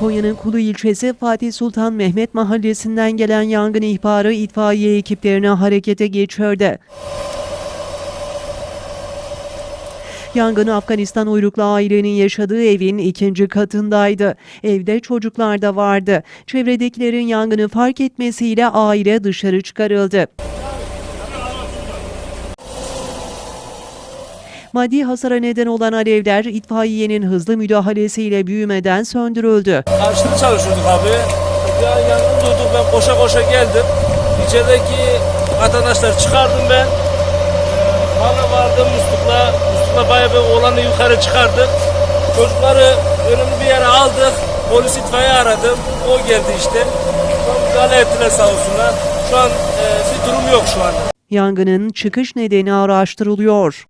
Konya'nın Kulu ilçesi Fatih Sultan Mehmet mahallesinden gelen yangın ihbarı itfaiye ekiplerini harekete geçirdi. Yangın Afganistan uyruklu ailenin yaşadığı evin ikinci katındaydı. Evde çocuklar da vardı. Çevredekilerin yangını fark etmesiyle aile dışarı çıkarıldı. Maddi hasara neden olan alevler itfaiyenin hızlı müdahalesiyle büyümeden söndürüldü. Karşılıklı çalışıyorduk abi. Ya yangın durduk ben koşa koşa geldim. İçerideki vatandaşlar çıkardım ben. Ee, Bana vardım muslukla. Muslukla bayağı bir olanı yukarı çıkardık. Çocukları önümü bir yere aldık. Polis itfaiye aradım. O geldi işte. Müdahale ettiler sağ olsunlar. Şu an e, bir durum yok şu an. Yangının çıkış nedeni araştırılıyor.